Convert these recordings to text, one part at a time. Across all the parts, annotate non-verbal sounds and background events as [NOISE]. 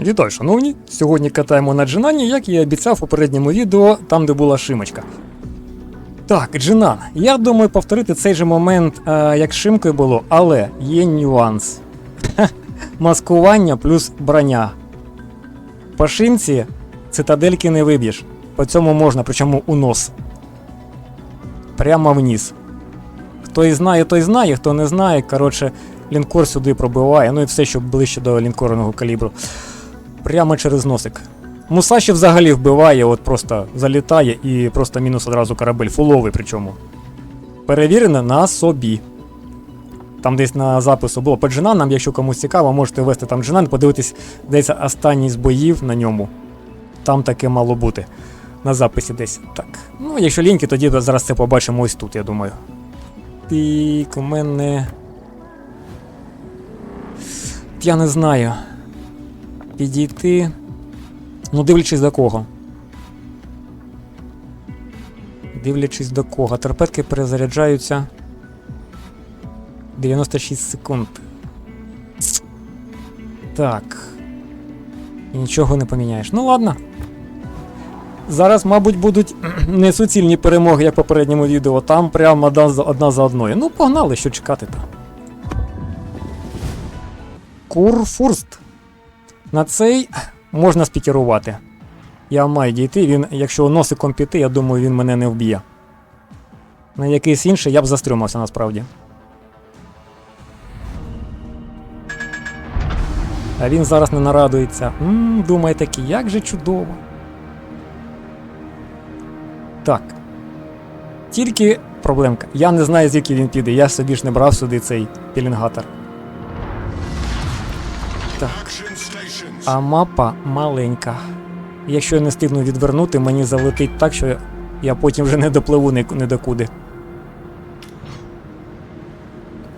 Вітаю, шановні! Сьогодні катаємо на Джинані, як і обіцяв у попередньому відео, там де була шимочка. Так, Джинан. Я думаю повторити цей же момент, е, як шимкою було, але є нюанс. Маскування плюс броня. По шимці цитадельки не виб'єш. По цьому можна, причому у нос. Прямо вниз. Хто і знає, той знає, хто не знає, коротше, лінкор сюди пробиває, ну і все, що ближче до лінкорного калібру. Прямо через носик. Мусаші взагалі вбиває, от просто залітає і просто мінус одразу корабель, фуловий причому. Перевірено на собі. Там десь на запису було по джинанам, якщо комусь цікаво, можете ввести там джинан, подивитись, десь останній з боїв на ньому. Там таке мало бути. На записі десь. Так. Ну, якщо ліньки, тоді зараз це побачимо ось тут, я думаю. Тик, у мене. Я не знаю. Підійти. Ну, дивлячись до кого. Дивлячись до кого. Торпедки перезаряджаються. 96 секунд. Так. І нічого не поміняєш. Ну ладно. Зараз, мабуть, будуть [CLEARS THROAT] не суцільні перемоги, як в попередньому відео. Там прямо одна за, одною. Ну, погнали, що чекати там. Курфурст. На цей можна спікерувати. Я маю дійти, він, якщо носиком піти, я думаю, він мене не вб'є. На якийсь інший я б застрюмався насправді. А він зараз не нарадується. Ммм, думає такий, як же чудово. Так. Тільки проблемка. Я не знаю, звідки він піде. Я собі ж не брав сюди цей пілінгатор. Так. А мапа маленька. Якщо я не встигну відвернути, мені залетить так, що я потім вже не допливу ні докуди.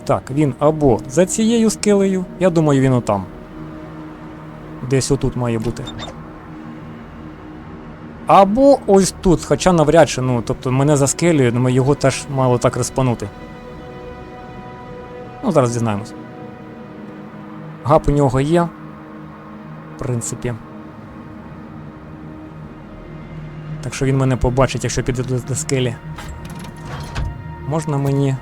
Так, він або за цією скелею, я думаю, він отам. Десь отут має бути. Або ось тут, хоча навряд чи, ну, тобто мене за скелею, його теж мало так респанути. Ну, зараз дізнаємось. Гап у нього є. Принципі. Так що він мене побачить, якщо піде до, скелі. Можна мені.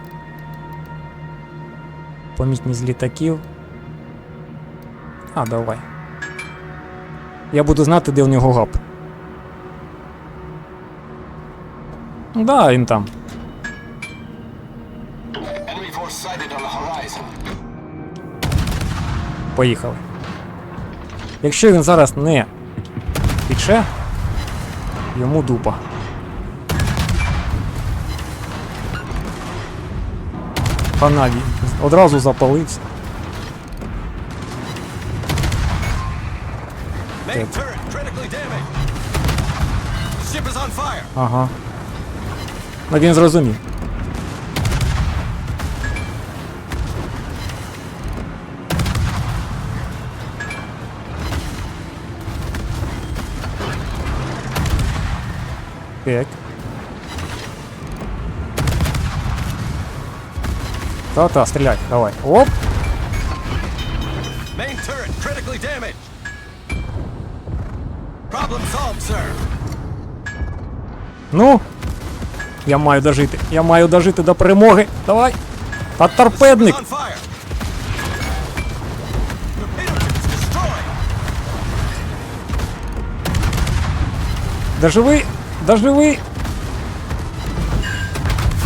Помітність літаків. А, давай. Я буду знати, де у нього гап. Да, він там. Поїхали. Якщо він зараз не піче, йому дупа. Хана він одразу запалився. Ага. Ну він зрозумів. Так. Та-та, стріляй, давай. Оп! Main turret critically damaged. Problem solved, sir. Ну. Я маю дожити. Я маю дожити до перемоги. Давай. Та торпедник. Доживи! Доживи!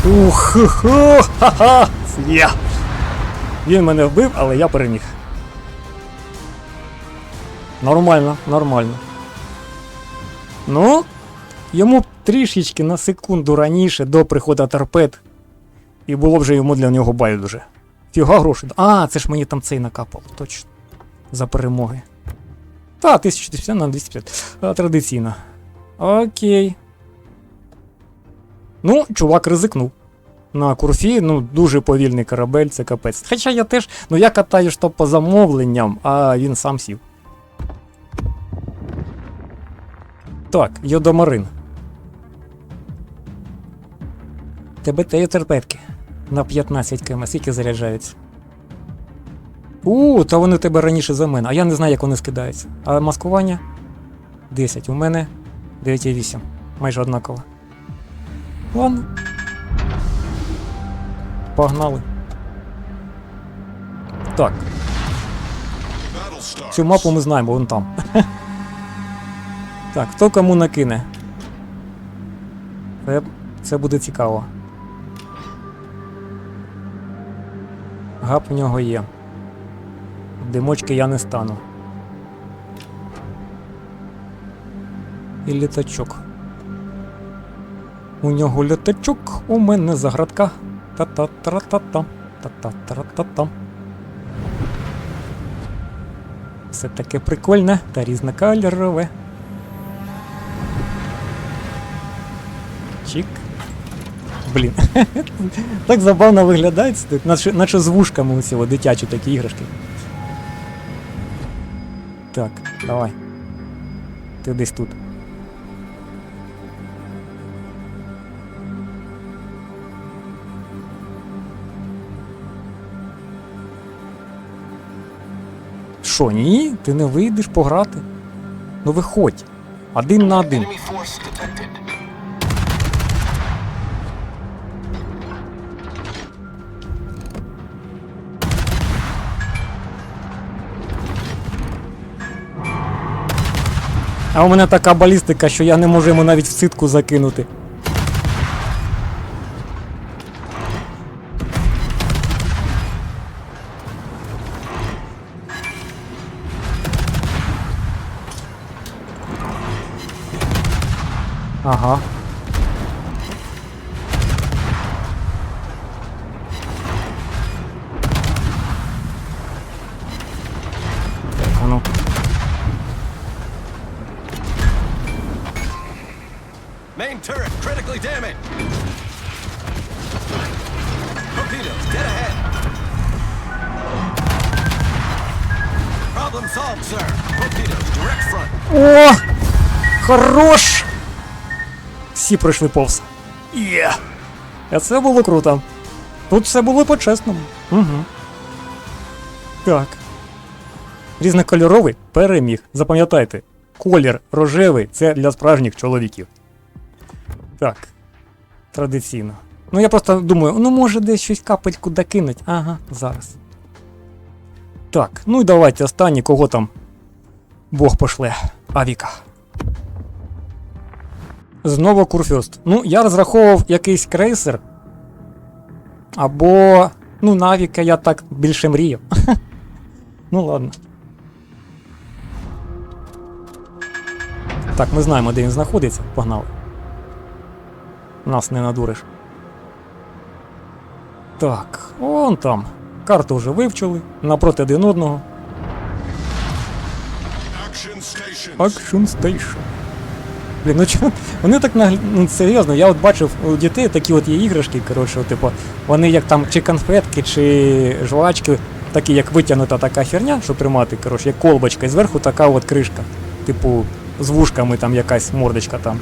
Ух, ха-ха! Він мене вбив, але я переміг. Нормально, нормально. Ну, йому трішечки на секунду раніше до приходу торпед. І було вже йому для нього байдуже. Фіга грошей. А, це ж мені там цей накапав, точно. За перемоги. Та, 1250 на 250. Традиційно. Окей. Ну, чувак ризикнув. На курфі, ну, дуже повільний корабель, це капець. Хоча я теж, ну я катаю то по замовленням, а він сам сів. Так, Йодомарин. ТБТ і терпетки. На 15 км, скільки заряджаються. У, та вони тебе раніше за мене, а я не знаю, як вони скидаються. А маскування 10. У мене 9,8. Майже однаково. Ладно. Погнали. Так, цю мапу ми знаємо, вон там. [LAUGHS] Так, хто кому накине? Це, це буде цікаво. Гап в нього є. Димочки я не стану. І літачок. У нього літачок, у мене заградка. Та-та-та-та-там. Та-та-та-та-там. Все таке прикольне та різнокольорове. Чик. Блін. [LAUGHS] так забавно виглядає, наче, наче з вушками оці дитячі такі іграшки. Так, давай. Ти десь тут. Що, ні? Ти не вийдеш пограти? Ну виходь. Один на один. А у мене така балістика, що я не можу йому навіть в ситку закинути. Ага. Так, а ну. Main turret critically damaged. Torpedoes dead ahead. Problem solved, sir. Torpedoes direct front. О! Хорош! Всі пройшли повз. Є! А це було круто. Тут все було по-чесному. Угу. Так. Різнокольоровий переміг. Запам'ятайте, колір рожевий це для справжніх чоловіків. Так. Традиційно. Ну я просто думаю, ну може десь щось капельку докинуть. Ага, зараз. Так, ну і давайте останній, кого там Бог пошле. Авіка. Знову Курфюрст. Ну, я розраховував якийсь крейсер. Або. Ну, Навіка я так більше мріяв. [LAUGHS] ну ладно. Так, ми знаємо, де він знаходиться. Погнали. Нас не надуриш. Так, вон там. Карту вже вивчили. Напроти один одного. Action Station. Блін, ну чого? Вони так нагля... ну, серйозно, я от бачив у дітей такі от є іграшки, коротше, типу, вони як там чи конфетки, чи жвачки, такі як витягнута така херня, щоб тримати, коротше, як колбочка, і зверху така от кришка. Типу, з вушками там якась мордочка там.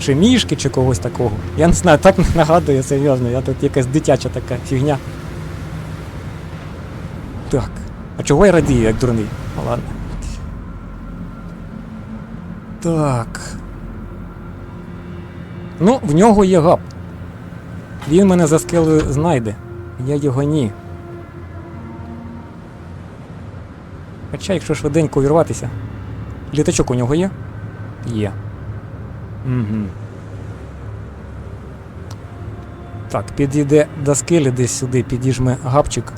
Чи мішки, чи когось такого. Я не знаю, так [LAUGHS] нагадує серйозно, я тут якась дитяча така фігня. Так. А чого я радію, як дурний? Ну, ладно. Так. Ну, в нього є гап. Він мене за скелею знайде. Я його ні. Хоча, якщо швиденько увірватися. Літачок у нього є? Є. Угу. Так, підійде до скелі десь сюди, підіжме гапчик.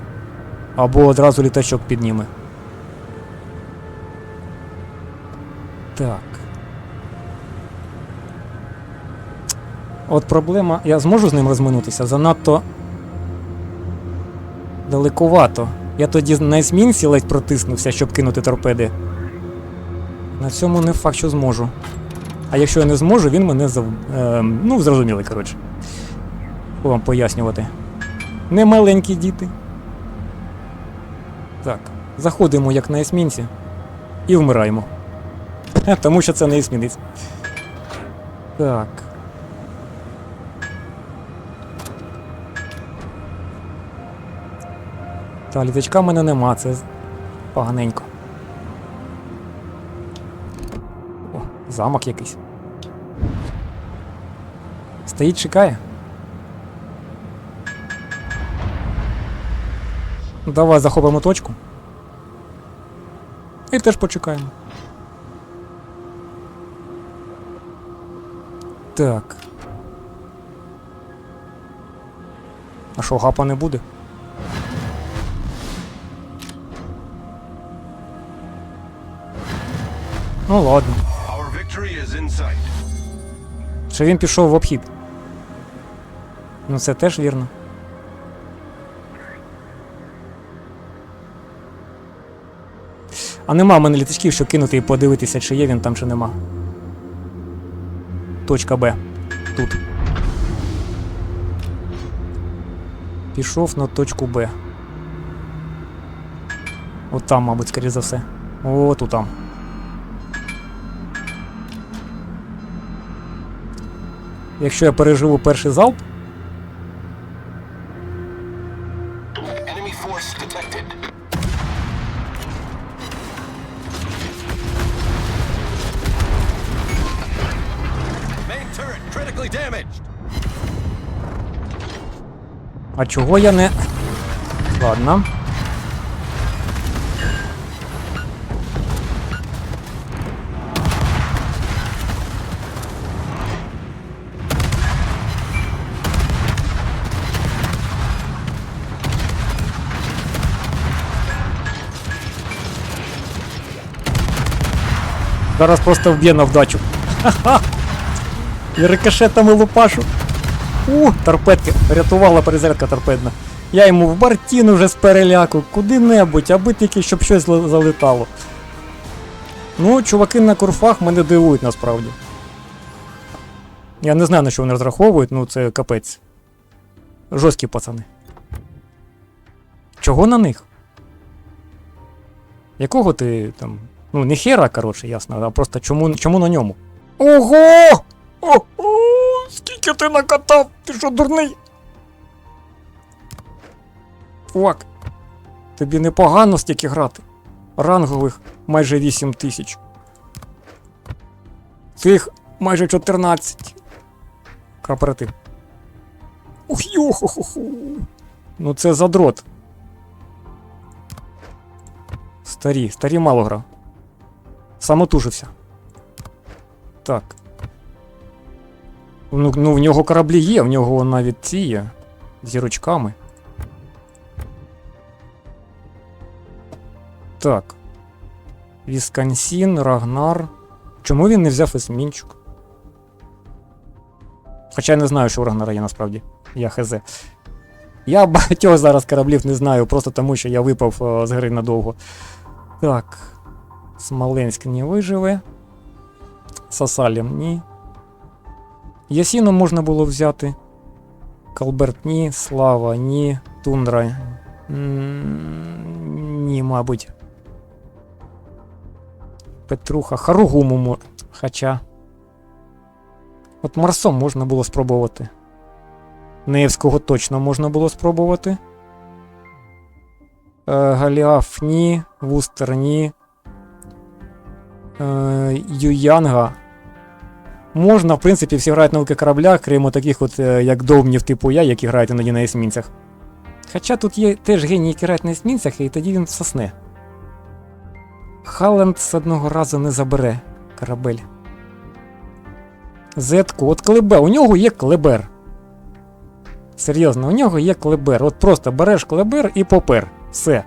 Або одразу літачок підніме. Так. От проблема, я зможу з ним розминутися занадто далекувато. Я тоді на есмінці ледь протиснувся, щоб кинути торпеди. На цьому не факт, що зможу. А якщо я не зможу, він мене зав... Е, ну, зрозуміли, коротше. Що вам пояснювати. Не маленькі діти. Так, заходимо як на есмінці і вмираємо. [LAUGHS] Тому що це не есмінець. Так. Та літачка в мене нема, це поганенько. О, замок якийсь. Стоїть, чекає. Давай захопимо точку. І теж почекаємо. Так. А що, гапа не буде? Ну ладно. Чи він пішов в обхід? Ну це теж вірно. А нема в мене літачків, щоб кинути і подивитися, чи є він там, чи нема. Точка Б. Тут. Пішов на точку Б. От там, мабуть, скоріше за все. О, тут там. Якщо я переживу перший залп, а чого я не. Ладно. Зараз просто вб'є на вдачу. Ха-ха! І рикошетами лупашу. У, торпедки. Рятувала перезарядка торпедна. Я йому в бартіну вже з переляку, куди-небудь, аби тільки щоб щось зал- залетало. Ну, чуваки на курфах мене дивують насправді. Я не знаю, на що вони розраховують, ну це капець. Жорсткі пацани. Чого на них? Якого ти там. Ну, не хера, коротше, ясно, а просто чому, чому на ньому? Ого! О, о, скільки ти накатав? Ти що, дурний? Фак. Тобі непогано стільки грати. Рангових майже 8 тисяч. Цих майже 14. Кооператив. Ух йохохоху. Ну це задрот. Старі, старі мало грав. Самотужився. Так. Ну, ну, в нього кораблі є, в нього навіть ці є. Зірочками. Так. Вісконсін, Рагнар. Чому він не взяв есмінчик? Хоча я не знаю, що у Рагнара є насправді. Я хз. Я [LAUGHS] багатьох зараз кораблів не знаю, просто тому що я випав е, з гри надовго. Так. Смоленськ не виживе. Сасалім ні. Ясіну можна було взяти. Калберт ні, Слава ні, Тундра. Ні, мабуть. Петруха, Харугуму. Хоча. От Марсом можна було спробувати. Невського точно можна було спробувати. Е, Галіаф ні, Вустер ні. Е, Юянга. Можна, в принципі, всі грають на великих кораблях, крім таких, от, е, як довбнів типу я, які грають іноді на есмінцях. Хоча тут є теж генії, які грають на есмінцях, і тоді він сосне. Халленд з одного разу не забере корабель. Зетку, от клебер. У нього є клебер. Серйозно, у нього є клебер. От просто береш клебер і попер. Все.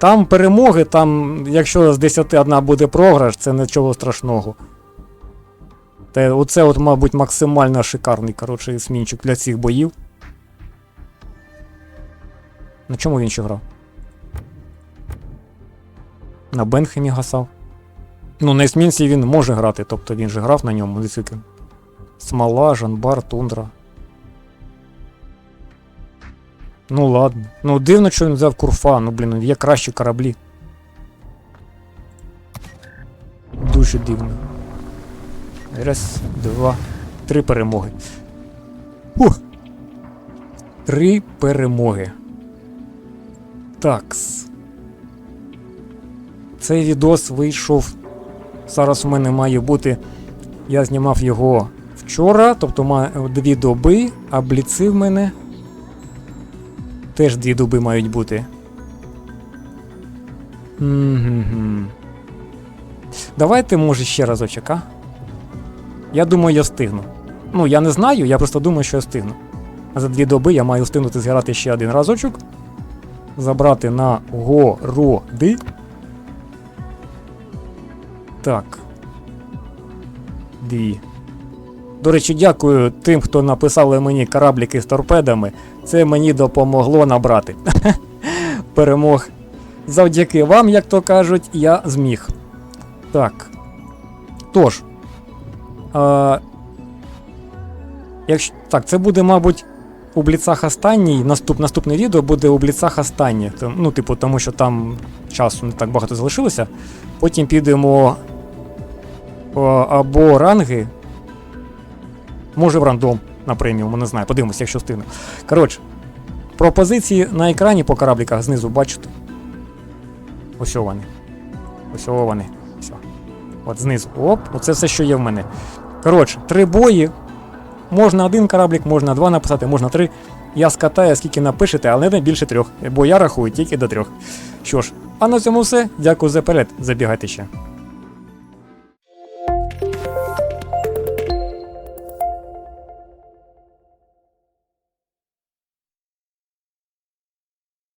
Там перемоги, там, якщо з 10 одна буде програш, це нічого страшного. Та оце, от, мабуть, максимально шикарний, коротше, смінчик для цих боїв. На чому він ще грав? На Бенхемі гасав. Ну, на есмінці він може грати, тобто він же грав на ньому. Смола, Жанбар, Тундра. Ну ладно. Ну дивно, що він взяв курфа. Ну блін, є кращі кораблі. Дуже дивно. Раз, два, три перемоги. Ух! Три перемоги. Такс. Цей відос вийшов. Зараз у мене має бути. Я знімав його вчора, тобто має дві доби, а бліци в мене. Теж дві доби мають бути. Мгм. Давайте, може, ще разочок, а? Я думаю, я встигну. Ну, я не знаю, я просто думаю, що я встигну. А за дві доби я маю встигнути зіграти ще один разочок. Забрати на городи. Так. Дві. До речі, дякую тим, хто написали мені корабліки з торпедами. Це мені допомогло набрати. [LAUGHS] Перемог. Завдяки вам, як то кажуть, я зміг. Так. Тож. А, якщо, так, це буде, мабуть, у бліцах останній. Наступ, наступне відео буде у бліцах останнє. Ну, типу, тому що там часу не так багато залишилося. Потім підемо о, або ранги. Може в рандом на преміум, не знаю, подивимося, якщо встигну. Коротше, пропозиції на екрані по корабліках знизу бачите. Ось вони. Ось вони. Все. От знизу. Оп, оце все, що є в мене. Коротше, три бої. Можна один кораблік, можна два написати, можна три. Я скатаю, скільки напишете, але не більше трьох, бо я рахую тільки до трьох. Що ж, а на цьому все. Дякую за перегляд. Забігайте ще.